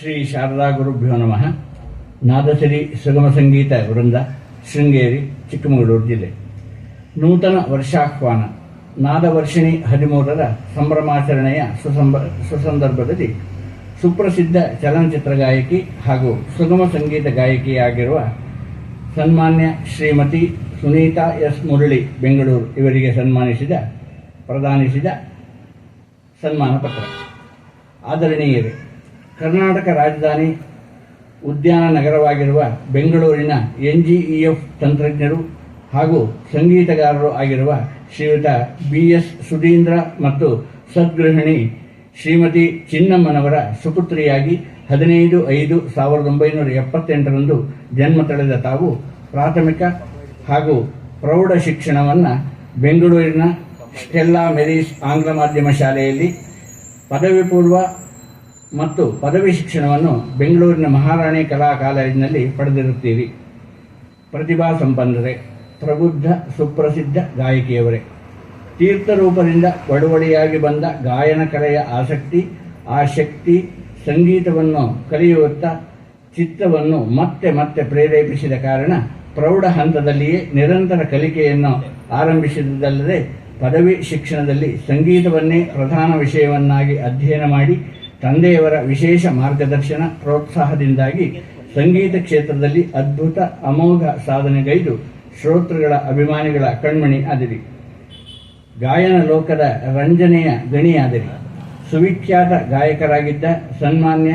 ಶ್ರೀ ಶಾರದಾ ಗುರುಭ್ಯೋ ನಮಃ. ನಾದಸಿರಿ ಸುಗಮ ಸಂಗೀತ ವೃಂದ ಶೃಂಗೇರಿ, ಚಿಕ್ಕಮಗಳೂರು ಜಿಲ್ಲೆ. ನೂತನ ವರ್ಷಾಹ್ವಾನ. ನಾದವರ್ಷಿಣಿ ಹದಿಮೂರರ ಸಂಭ್ರಮಾಚರಣೆಯ ಸುಸಂಬ ಸುಸಂದರ್ಭದಲ್ಲಿ ಸುಪ್ರಸಿದ್ಧ ಚಲನಚಿತ್ರ ಗಾಯಕಿ ಹಾಗೂ ಸುಗಮ ಸಂಗೀತ ಗಾಯಕಿಯಾಗಿರುವ ಸನ್ಮಾನ್ಯ ಶ್ರೀಮತಿ ಸುನೀತಾ ಎಸ್ ಮುರಳಿ ಬೆಂಗಳೂರು ಇವರಿಗೆ ಸನ್ಮಾನಿಸಿದ, ಪ್ರದಾನಿಸಿದ ಸನ್ಮಾನ ಪತ್ರ ಆದರಣೀಯರೇ ಕರ್ನಾಟಕ ರಾಜಧಾನಿ ಉದ್ಯಾನ ನಗರವಾಗಿರುವ ಬೆಂಗಳೂರಿನ ಎನ್ ಜಿ ಇ ಎಫ್ ತಂತ್ರಜ್ಞರು ಹಾಗೂ ಸಂಗೀತಗಾರರು ಆಗಿರುವ ಶ್ರೀಯುತ ಬಿ ಎಸ್ ಸುಧೀಂದ್ರ ಮತ್ತು ಸದ್ಗೃಹಿಣಿ ಶ್ರೀಮತಿ ಚಿನ್ನಮ್ಮನವರ ಸುಪುತ್ರಿಯಾಗಿ ಹದಿನೈದು ಐದು ಸಾವಿರದ ಒಂಬೈನೂರ ಎಪ್ಪತ್ತೆಂಟರಂದು ಜನ್ಮ ತಳೆದ ತಾವು ಪ್ರಾಥಮಿಕ ಹಾಗೂ ಪ್ರೌಢ ಶಿಕ್ಷಣವನ್ನು ಬೆಂಗಳೂರಿನ ಸ್ಟೆಲ್ಲಾ ಮೆರೀಸ್ ಆಂಗ್ಲ ಮಾಧ್ಯಮ ಶಾಲೆಯಲ್ಲಿ ಪದವಿ ಪೂರ್ವ ಮತ್ತು ಪದವಿ ಶಿಕ್ಷಣವನ್ನು ಬೆಂಗಳೂರಿನ ಮಹಾರಾಣಿ ಕಲಾ ಕಾಲೇಜಿನಲ್ಲಿ ಪಡೆದಿರುತ್ತೀರಿ. ಪ್ರತಿಭಾ ಸಂಪನ್ನರೇ ಪ್ರಬುದ್ಧ ಸುಪ್ರಸಿದ್ಧ ಗಾಯಕಿಯವರೇ ತೀರ್ಥರೂಪದಿಂದ ಒಡವಡಿಯಾಗಿ ಬಂದ ಗಾಯನ ಕಲೆಯ ಆಸಕ್ತಿ ಆ ಶಕ್ತಿ ಸಂಗೀತವನ್ನು ಕಲಿಯುವತ್ತ ಚಿತ್ತವನ್ನು ಮತ್ತೆ ಮತ್ತೆ ಪ್ರೇರೇಪಿಸಿದ ಕಾರಣ ಪ್ರೌಢ ಹಂತದಲ್ಲಿಯೇ ನಿರಂತರ ಕಲಿಕೆಯನ್ನು ಆರಂಭಿಸಿದ್ದಲ್ಲದೆ ಪದವಿ ಶಿಕ್ಷಣದಲ್ಲಿ ಸಂಗೀತವನ್ನೇ ಪ್ರಧಾನ ವಿಷಯವನ್ನಾಗಿ ಅಧ್ಯಯನ ಮಾಡಿ ತಂದೆಯವರ ವಿಶೇಷ ಮಾರ್ಗದರ್ಶನ ಪ್ರೋತ್ಸಾಹದಿಂದಾಗಿ ಸಂಗೀತ ಕ್ಷೇತ್ರದಲ್ಲಿ ಅದ್ಭುತ ಅಮೋಘ ಸಾಧನೆಗೈದು ಶ್ರೋತೃಗಳ ಅಭಿಮಾನಿಗಳ ಕಣ್ಮಣಿ ಆದಿರಿ. ಗಾಯನ ಲೋಕದ ರಂಜನೆಯ ಗಣಿಯಾದಿರಿ. ಸುವಿಖ್ಯಾತ ಗಾಯಕರಾಗಿದ್ದ ಸನ್ಮಾನ್ಯ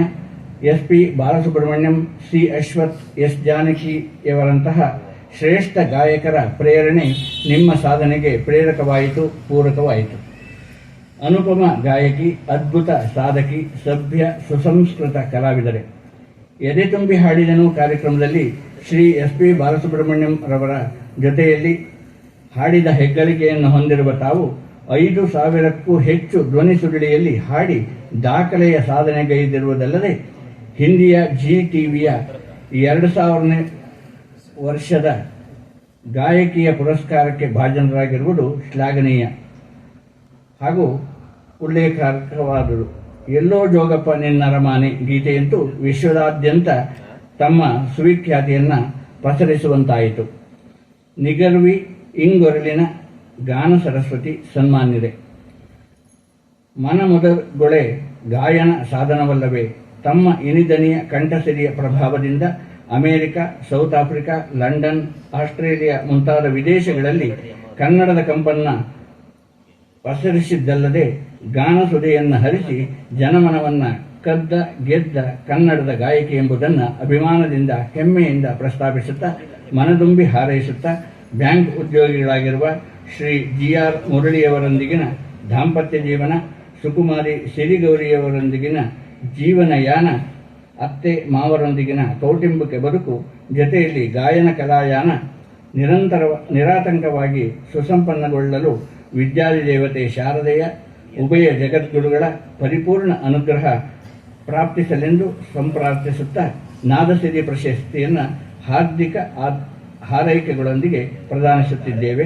S P Balasubrahmanyam, C Ashwath, S ಜಾನಕಿಯವರಂತಹ ಶ್ರೇಷ್ಠ ಗಾಯಕರ ಪ್ರೇರಣೆ ನಿಮ್ಮ ಸಾಧನೆಗೆ ಪ್ರೇರಕವಾಯಿತು, ಪೂರಕವಾಯಿತು. ಅನುಪಮ ಗಾಯಕಿ, ಅದ್ಭುತ ಸಾಧಕಿ, ಸಭ್ಯ, ಸುಸಂಸ್ಕೃತ ಕಲಾವಿದರೆ. ಎದೆ ತುಂಬಿ ಹಾಡಿದನು ಕಾರ್ಯಕ್ರಮದಲ್ಲಿ ಶ್ರೀ ಎಸ್ ಪಿ ಬಾಲಸುಬ್ರಹ್ಮಣ್ಯಂ ರವರ ಜೊತೆಯಲ್ಲಿ ಹಾಡಿದ ಹೆಗ್ಗಳಿಕೆಯನ್ನು ಹೊಂದಿರುವ ತಾವು ಐದು ಸಾವಿರಕ್ಕೂ ಹೆಚ್ಚು ಧ್ವನಿ ಸುರುಳಿಯಲ್ಲಿ ಹಾಡಿ ದಾಖಲೆಯ ಸಾಧನೆಗೈದಿರುವುದಲ್ಲದೆ ಹಿಂದಿಯ ಜಿ ಟಿವಿಯ ಎರಡು ಸಾವಿರನೇ ವರ್ಷದ ಗಾಯಕಿಯ ಪುರಸ್ಕಾರಕ್ಕೆ ಭಾಜನರಾಗಿರುವುದು ಶ್ಲಾಘನೀಯ. ಹಾಗೂ ಉಲ್ಲೇಖಾರ್ಹವಾದರು ಎಲ್ಲೋ ಜೋಗಪ್ಪ ನಿನ್ನರಮಾನೆ ಗೀತೆಯಂತೂ ವಿಶ್ವದಾದ್ಯಂತ ತಮ್ಮ ಸುವಿಖ್ಯಾತಿಯನ್ನು ಪಸರಿಸುವಂತಾಯಿತು. ನಿಗರ್ವಿ ಇಂಗೊರಲಿನ ಗಾನ ಸರಸ್ವತಿ ಸನ್ಮಾನ್ಯರೆ ಮನಮುದಗೊಳೆ ಗಾಯನ ಸಾಧನವಲ್ಲವೇ, ತಮ್ಮ ಇನಿದನಿಯ ಕಂಠಸಿರಿಯ ಪ್ರಭಾವದಿಂದ America, South Africa, London, Australia ಮುಂತಾದ ವಿದೇಶಗಳಲ್ಲಿ ಕನ್ನಡದ ಕಂಪನ್ನ ಪಸರಿಸಿದ್ದಲ್ಲದೆ ಗಾನ ಸುದೆಯನ್ನು ಹರಿಸಿ ಜನಮನವನ್ನ ಕದ್ದ, ಗೆದ್ದ ಕನ್ನಡದ ಗಾಯಕಿ ಎಂಬುದನ್ನು ಅಭಿಮಾನದಿಂದ, ಹೆಮ್ಮೆಯಿಂದ ಪ್ರಸ್ತಾಪಿಸುತ್ತಾ, ಮನದುಂಬಿ ಹಾರೈಸುತ್ತಾ, ಬ್ಯಾಂಕ್ ಉದ್ಯೋಗಿಗಳಾಗಿರುವ ಶ್ರೀ ಜಿ ಆರ್ ಮುರಳಿಯವರೊಂದಿಗಿನ ದಾಂಪತ್ಯ ಜೀವನ, ಸುಕುಮಾರಿ ಸಿರಿಗೌರಿಯವರೊಂದಿಗಿನ ಜೀವನಯಾನ, ಅತ್ತೆ ಮಾವರೊಂದಿಗಿನ ಕೌಟುಂಬಿಕ ಬದುಕು, ಜೊತೆಯಲ್ಲಿ ಗಾಯನ ಕಲಾಯಾನ ನಿರಂತರ, ನಿರಾತಂಕವಾಗಿ ಸುಸಂಪನ್ನಗೊಳ್ಳಲು ವಿದ್ಯಾದಿ ದೇವತೆ ಶಾರದೆಯ ಉಭಯ ಜಗದ್ಗುರುಗಳ ಪರಿಪೂರ್ಣ ಅನುಗ್ರಹ ಪ್ರಾಪ್ತಿಸಲೆಂದು ಸಂಪ್ರಾರ್ಥಿಸುತ್ತಾ ನಾದಸಿರಿ ಪ್ರಶಸ್ತಿಯನ್ನು ಹಾರ್ದಿಕ ಹಾರೈಕೆಗಳೊಂದಿಗೆ ಪ್ರದಾನಿಸುತ್ತಿದ್ದೇವೆ.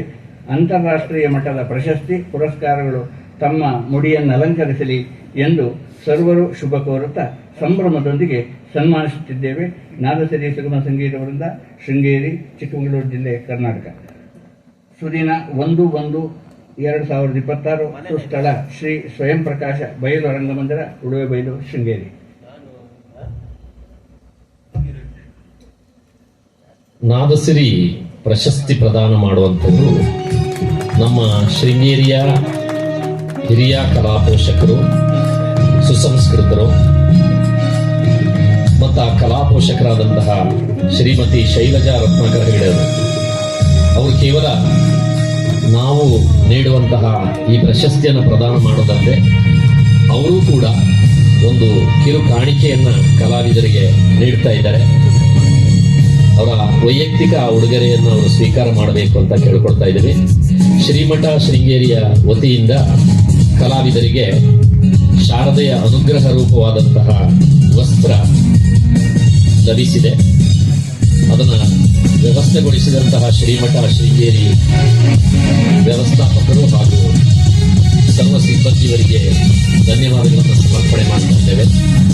ಅಂತಾರಾಷ್ಟ್ರೀಯ ಮಟ್ಟದ ಪ್ರಶಸ್ತಿ, ಪುರಸ್ಕಾರಗಳು ತಮ್ಮ ಮುಡಿಯನ್ನು ಅಲಂಕರಿಸಲಿ ಎಂದು ಸರ್ವರು ಶುಭ ಕೋರುತ್ತಾ ಸಂಭ್ರಮದೊಂದಿಗೆ ಸನ್ಮಾನಿಸುತ್ತಿದ್ದೇವೆ. ನಾದಸಿರಿ ಸುಗಮ ಸಂಗೀತವರಿಂದ ಶೃಂಗೇರಿ ಚಿಕ್ಕಮಗಳೂರು ಜಿಲ್ಲೆ ಕರ್ನಾಟಕ. ಸುದಿನ ಒಂದು ಒಂದು ಎರಡು ಸಾವಿರದ ಇಪ್ಪತ್ತಾರು ಸ್ಥಳ ಶ್ರೀ ಸ್ವಯಂ ಪ್ರಕಾಶ ಬಯಲು ರಂಗಮಂದಿರ ಉಡುವೆ ಬಯಲು ಶೃಂಗೇರಿ. ನಾದಸಿರಿ ಪ್ರಶಸ್ತಿ ಪ್ರದಾನ ಮಾಡುವಂಥದ್ದು ನಮ್ಮ ಶೃಂಗೇರಿಯ ಹಿರಿಯ ಕಲಾ ಪೋಷಕರು ಸುಸಂಸ್ಕೃತರು ಮತ್ತು ಆ ಕಲಾ ಪೋಷಕರಾದಂತಹ ಶ್ರೀಮತಿ ಶೈಲಜಾ ರತ್ನಾಕರ ಹೇಳಿದರು ಅವರು ಕೇವಲ ನಾವು ನೀಡುವಂತಹ ಈ ಪ್ರಶಸ್ತಿಯನ್ನು ಪ್ರದಾನ ಮಾಡೋದಂದ್ರೆ ಅವರೂ ಕೂಡ ಒಂದು ಕಿರು ಕಾಣಿಕೆಯನ್ನ ಕಲಾವಿದರಿಗೆ ನೀಡ್ತಾ ಇದ್ದಾರೆ. ಅವರ ವೈಯಕ್ತಿಕ ಉಡುಗೊರೆಯನ್ನು ಅವರು ಸ್ವೀಕಾರ ಮಾಡಬೇಕು ಅಂತ ಕೇಳ್ಕೊಳ್ತಾ ಇದ್ದೀವಿ. ಶ್ರೀಮಠ ಶೃಂಗೇರಿಯ ವತಿಯಿಂದ ಕಲಾವಿದರಿಗೆ ಶಾರದೆಯ ಅನುಗ್ರಹ ರೂಪವಾದಂತಹ ವಸ್ತ್ರ ಲಭಿಸಿದೆ. ಅದನ್ನ ವ್ಯವಸ್ಥೆಗೊಳಿಸಿದಂತಹ ಶ್ರೀಮಠ ಶೃಂಗೇರಿ ವ್ಯವಸ್ಥಾಪಕರು ಹಾಗೂ ಸರ್ವ ಸಿಬ್ಬಂದಿಯವರಿಗೆ ಧನ್ಯವಾದಗಳನ್ನು ಸಮರ್ಪಣೆ ಮಾಡ್ತಾ ಇದ್ದೇವೆ